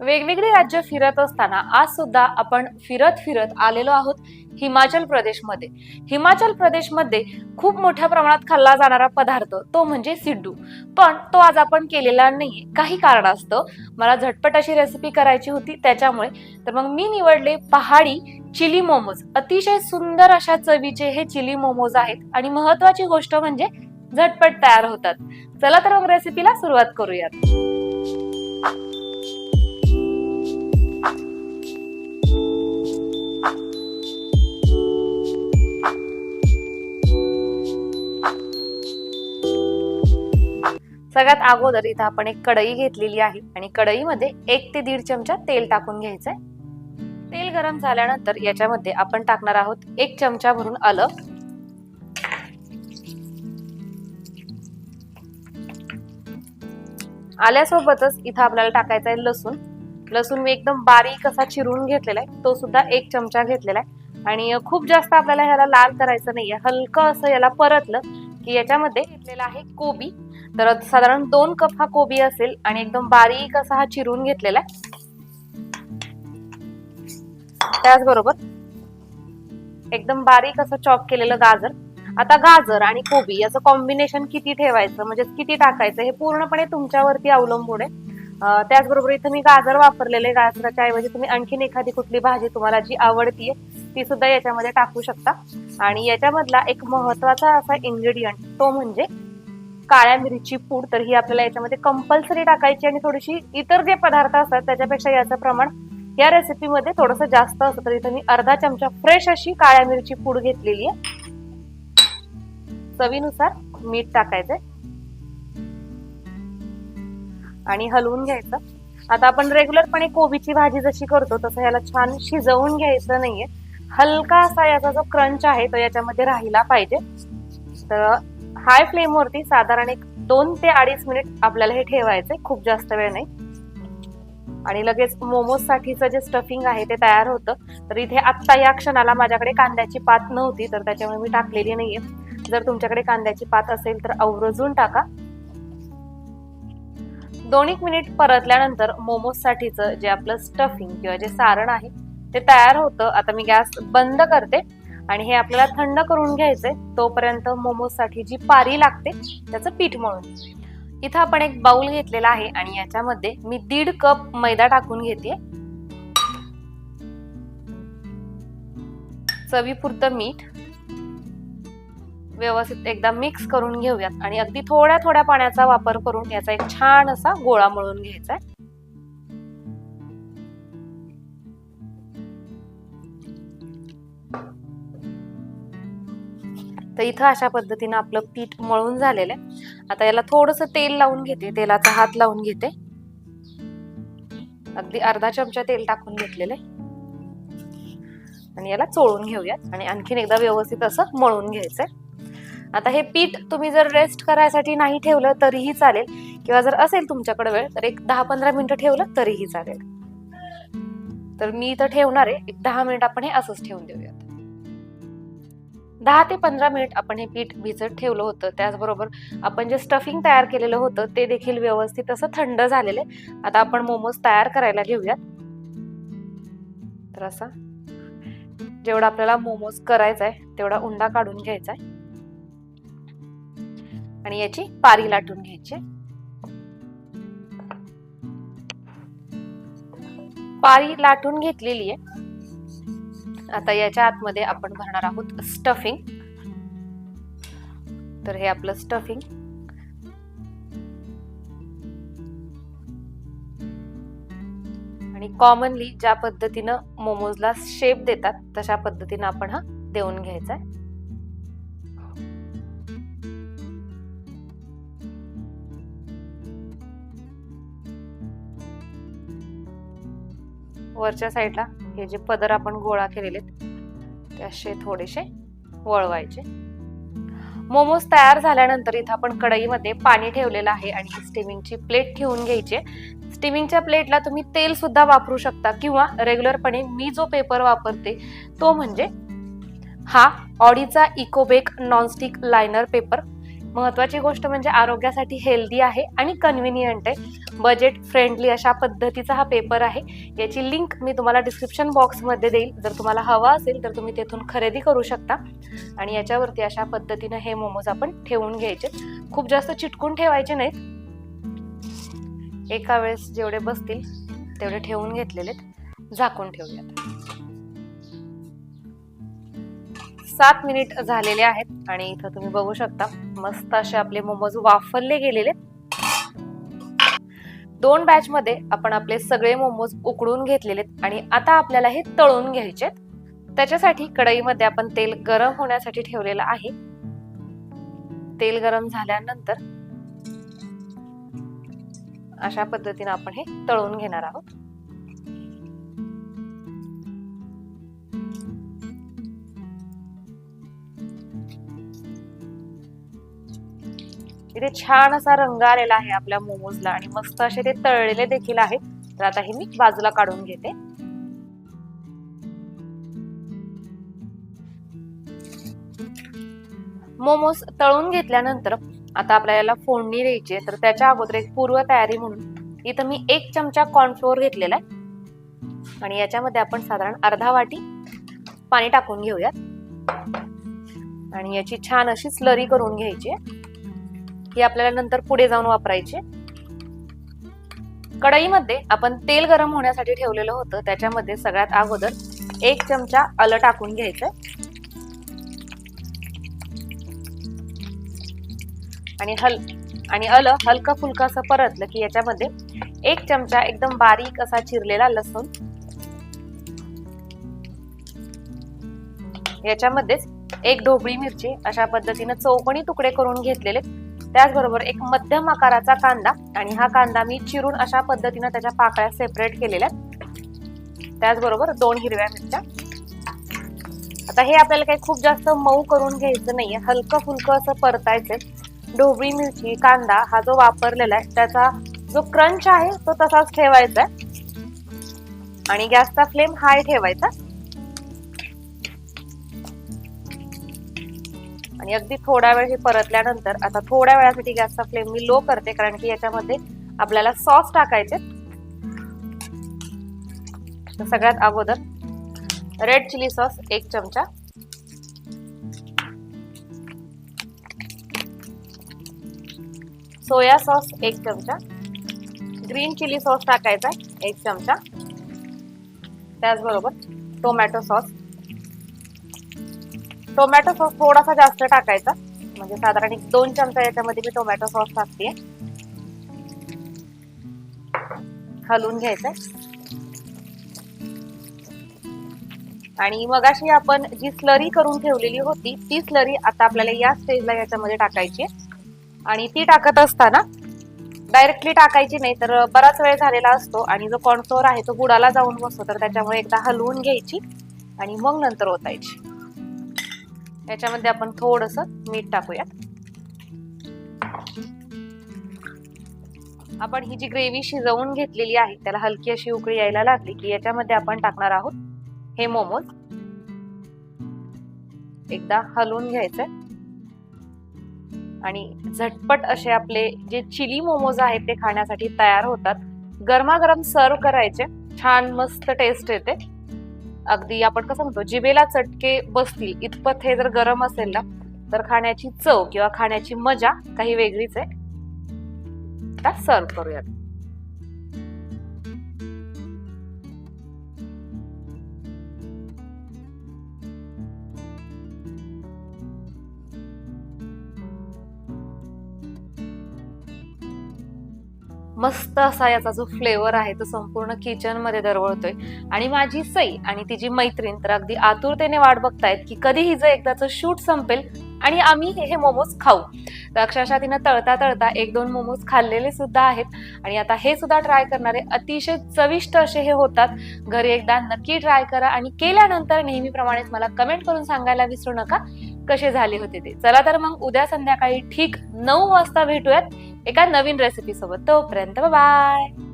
वेगवेगळी राज्य फिरत असताना आज सुद्धा आपण फिरत फिरत आलेलो आहोत हिमाचल प्रदेशमध्ये. हिमाचल प्रदेशमध्ये खूप मोठ्या प्रमाणात खाल्ला जाणारा पदार्थ तो म्हणजे सिड्डू. पण तो आज आपण केलेला नाहीये. काही कारणास्तव मला झटपट अशी रेसिपी करायची होती त्याच्यामुळे. तर मग मी निवडले पहाडी चिली मोमोज. अतिशय सुंदर अशा चवीचे हे चिली मोमोज आहेत आणि महत्वाची गोष्ट म्हणजे झटपट तयार होतात. चला तर मग रेसिपीला सुरुवात करूयात. सगळ्यात अगोदर इथं आपण एक कढई घेतलेली आहे. आणि कढईमध्ये एक ते दीड चमचा तेल टाकून घ्यायचंय. तेल गरम झाल्यानंतर याच्यामध्ये आपण टाकणार आहोत एक चमचा भरून आलं आल्यासोबतच इथं आपल्याला टाकायचा आहे लसूण. लसूण मी एकदम बारीक असा चिरून घेतलेला आहे तो सुद्धा एक चमचा घेतलेला आहे आणि खूप जास्त आपल्याला ह्याला लाल करायचं नाहीये. हलकं असं याला परतलं की याच्यामध्ये घेतलेला आहे कोबी. तर साधारण दोन कप हा कोबी असेल आणि एकदम बारीक असा हा चिरून घेतलेला आहे. त्याचबरोबर एकदम बारीक असं चॉप केलेलं गाजर. आता गाजर आणि कोबी याचं कॉम्बिनेशन किती ठेवायचं? म्हणजे किती टाकायचं? हे पूर्णपणे तुमच्यावरती अवलंबून आहे. त्याचबरोबर इथं मी गाजर वापरलेले. गाजराच्या ऐवजी तुम्ही आणखीन एखादी कुठली भाजी तुम्हाला जी आवडतीये ती सुद्धा याच्यामध्ये टाकू शकता. आणि याच्यामधला एक महत्त्वाचा असा इन्ग्रेडियंट तो म्हणजे काळ्या मिरची पूड तर ही आपल्याला याच्यामध्ये कंपल्सरी टाकायची आणि थोडीशी इतर जे पदार्थ असतात त्याच्यापेक्षा याचं प्रमाण या रेसिपीमध्ये थोडंसं जास्त असतं. तर इथं मी अर्धा चमचा फ्रेश अशी काळ्या मिरची पूड घेतलेली आहे. चवीनुसार मीठ टाकायचंय. आणि हलवून घ्यायचं. आता आपण रेग्युलरपणे कोबीची भाजी जशी करतो तसं याला छान शिजवून घ्यायचं नाहीये. हलका असा याचा जो क्रंच आहे तो याच्यामध्ये राहिला पाहिजे. तर हाय फ्लेमवरती साधारण एक दोन ते अडीच मिनिट आपल्याला हे ठेवायचंय. खूप जास्त वेळ नाही. आणि लगेच मोमोज साठीचं जे स्टफिंग आहे ते तयार होतं. तर इथे आत्ता या क्षणाला माझ्याकडे कांद्याची पात नव्हती तर त्याच्यामुळे मी टाकलेली नाहीये. जर तुमच्याकडे कांद्याची पात असेल तर अवरजून टाका. दोन एक मिनिट परतल्यानंतर मोमोज साठीचं जे आपलं स्टफिंग किंवा जे सारण आहे ते तयार होतं. आता मी गॅस बंद करते. आणि हे आपल्याला थंड करून घ्यायचंय तोपर्यंत मोमोजसाठी जी पारी लागते त्याचं पीठ म्हणून इथं आपण एक बाउल घेतलेला आहे आणि याच्यामध्ये मी दीड कप मैदा टाकून घेते चवीपुरतं मीठ. व्यवस्थित एकदा मिक्स करून घेऊयात आणि अगदी थोड्या थोड्या पाण्याचा वापर करून याचा एक छान असा गोळा मळून घ्यायचा आहे तर इथं अशा पद्धतीनं आपलं पीठ मळून झालेलं आहे. आता याला थोडस तेल लावून घेते. तेलाचा हात लावून घेते. अगदी अर्धा चमचा तेल टाकून घेतलेलं आहे. आणि याला चोळून घेऊयात. आणि आणखीन एकदा व्यवस्थित असं मळून घ्यायचंय. आता हे पीठ तुम्ही जर रेस्ट करायसाठी नाही ठेवलं तरीही चालेल. किंवा जर असेल तुमच्याकडे वेळ तर एक दहा पंधरा मिनिटं ठेवलं तरीही चालेल. तर मी इथं ठेवणार आहे. एक दहा मिनिट आपण हे असंच ठेवून देऊयात. दहा ते पंधरा मिनिट आपण हे पीठ भिजत ठेवलं होतं. त्याचबरोबर आपण जे स्टफिंग तयार केलेलं होतं ते देखील व्यवस्थित असं थंड झालेलं आहे. आता आपण मोमोज तयार करायला घेऊयात. तर असा. जेवढा आपल्याला मोमोज करायचा आहे तेवढा उंडा काढून घ्यायचा आहे. आणि याची पारी लाटून घ्यायची पारी लाटून घेतलेली आहे. आता याच्या आतमध्ये आपण भरणार आहोत स्टफिंग तर हे आपलं स्टफिंग आणि कॉमनली ज्या पद्धतीनं मोमोजला शेप देतात तशा पद्धतीनं आपण हा देऊन घ्यायचा आहे. वरच्या साईडला हे जे पदर आपण गोळा केलेले ते असे थोडेसे वळवायचे. मोमोज तयार झाल्यानंतर इथं आपण कढईमध्ये पाणी ठेवलेलं आहे आणि स्टीमिंगची प्लेट ठेवून घ्यायची स्टीमिंगच्या प्लेटला तुम्ही तेल सुद्धा वापरू शकता किंवा रेग्युलरपणे मी जो पेपर वापरते तो म्हणजे हा ऑडीचा इकोबेक नॉनस्टिक लायनर पेपर महत्वाची गोष्ट म्हणजे आरोग्यासाठी हेल्दी आहे आणि कन्व्हिनियंट आहे. बजेट फ्रेंडली अशा पद्धतीचा हा पेपर आहे. याची लिंक मी तुम्हाला डिस्क्रिप्शन बॉक्समध्ये देईल. जर तुम्हाला हवा असेल तर तुम्ही तेथून खरेदी करू शकता. आणि याच्यावरती अशा पद्धतीनं हे मोमोज आपण ठेवून घ्यायचे. खूप जास्त चिटकून ठेवायचे नाहीत. एका वेळेस जेवढे बसतील तेवढे ठेवून घेतलेले झाकून ठेवूयात. सात मिनिट झालेले आहेत आणि इथं तुम्ही बघू शकता मस्त असे आपले मोमोज वाफरले गेलेले दोन बॅच मध्ये आपण आपले सगळे मोमोज उकडून घेतलेले आणि आता आपल्याला हे तळून घ्यायचे त्याच्यासाठी कढईमध्ये आपण तेल गरम होण्यासाठी ठेवलेलं आहे. तेल गरम झाल्यानंतर अशा पद्धतीने आपण हे तळून घेणार आहोत. इथे छान असा रंग आलेला आहे आपल्या मोमोजला आणि मस्त असे ते तळलेले देखील आहेत. तर आता हे मी बाजूला काढून घेते. मोमोज तळून घेतल्यानंतर आता आपल्याला फोडणी द्यायची आहे. तर त्याच्या अगोदर एक पूर्व तयारी म्हणून इथं मी एक चमचा कॉर्नफ्लोअर घेतलेला आहे. आणि याच्यामध्ये आपण साधारण अर्धा वाटी पाणी टाकून घेऊयात. आणि याची छान अशी स्लरी करून घ्यायची आहे. ही आपल्याला नंतर पुढे जाऊन वापरायची. कढईमध्ये आपण तेल गरम होण्यासाठी ठेवलेलं होतं. त्याच्यामध्ये सगळ्यात अगोदर एक चमचा आलं टाकून घ्यायचं आणि हल आणि आलं हलकं फुलकं असं परतलं की याच्यामध्ये एक चमचा एकदम बारीक असा चिरलेला लसूण. याच्यामध्येच एक ढोबळी मिरची अशा पद्धतीनं चौकणी तुकडे करून घेतलेले. त्याचबरोबर एक मध्यम आकाराचा कांदा आणि हा कांदा मी चिरून अशा पद्धतीनं त्याच्या पाकळ्या सेपरेट केलेल्या त्याचबरोबर दोन हिरव्या मिरच्या. आता हे आपल्याला काही खूप जास्त मऊ करून घ्यायचं नाहीये. हलकं फुलकं असं परतायचं ढोबळी मिरची कांदा हा जो वापरलेला आहे त्याचा जो क्रंच आहे तो तसाच ठेवायचा आहे आणि गॅसचा फ्लेम हाय ठेवायचा. आणि अगदी थोडा वेळ हे परतल्यानंतर आता थोड्या वेळासाठी गॅसचा फ्लेम मी लो करते कारण की याच्यामध्ये आपल्याला सॉस टाकायचे. सगळ्यात अगोदर रेड चिली सॉस एक चमचा. सोया सॉस एक चमचा. ग्रीन चिली सॉस टाकायचा एक चमचा. त्याचबरोबर टोमॅटो सॉस टोमॅटो सॉस थोडासा जास्त टाकायचा. म्हणजे साधारण एक दोन चमचा याच्यामध्ये मी टोमॅटो सॉस टाकते. हलवून घ्यायचंय. आणि मगाशी आपण जी स्लरी करून ठेवलेली होती ती स्लरी आता आपल्याला या स्टेजला याच्यामध्ये टाकायची आणि ती टाकत असताना डायरेक्टली टाकायची नाही तर बराच वेळ झालेला असतो आणि जो कॉर्नफ्लोअर आहे तो बुडाला जाऊन बसतो तर त्याच्यामुळे एकदा हलवून घ्यायची आणि मग नंतर ओतायची. याच्यामध्ये आपण थोडस मीठ टाकूयात. आपण ही जी ग्रेव्ही शिजवून घेतलेली आहे त्याला हलकी अशी उकळी यायला लागली की याच्यामध्ये आपण टाकणार आहोत हे मोमोज. एकदा हलवून घ्यायचंय. आणि झटपट असे आपले जे चिली मोमोज आहेत ते खाण्यासाठी तयार होतात. गरमागरम सर्व करायचे. छान मस्त टेस्ट येते. अगदी आपण कसं म्हणतो जिभेला चटके बसतील इतपत हे जर गरम असेल ना तर खाण्याची चव किंवा खाण्याची मजा काही वेगळीच आहे. आता सर्व करूयात. मस्त असा याचा जो फ्लेवर आहे तो संपूर्ण किचनमध्ये दरवळतोय. आणि माझी सई आणि तिची मैत्रीण तर अगदी आतुरतेने वाट बघतायत की कधी हिचं एकदाचं शूट संपेल आणि आम्ही हे मोमोज खाऊ. तर अक्षरशः तिनं तळता तळता एक दोन मोमोज खाल्लेले सुद्धा आहेत. आणि आता हे सुद्धा ट्राय करणारे अतिशय चविष्ट असे हे होतात. घरी एकदा नक्की ट्राय करा आणि केल्यानंतर नेहमीप्रमाणेच मला कमेंट करून सांगायला विसरू नका. कसे झाले होते ते. चला तर मग उद्या संध्याकाळी ठीक नऊ वाजता भेटूयात. एका नवीन रेसिपी सोबत तोपर्यंत बाय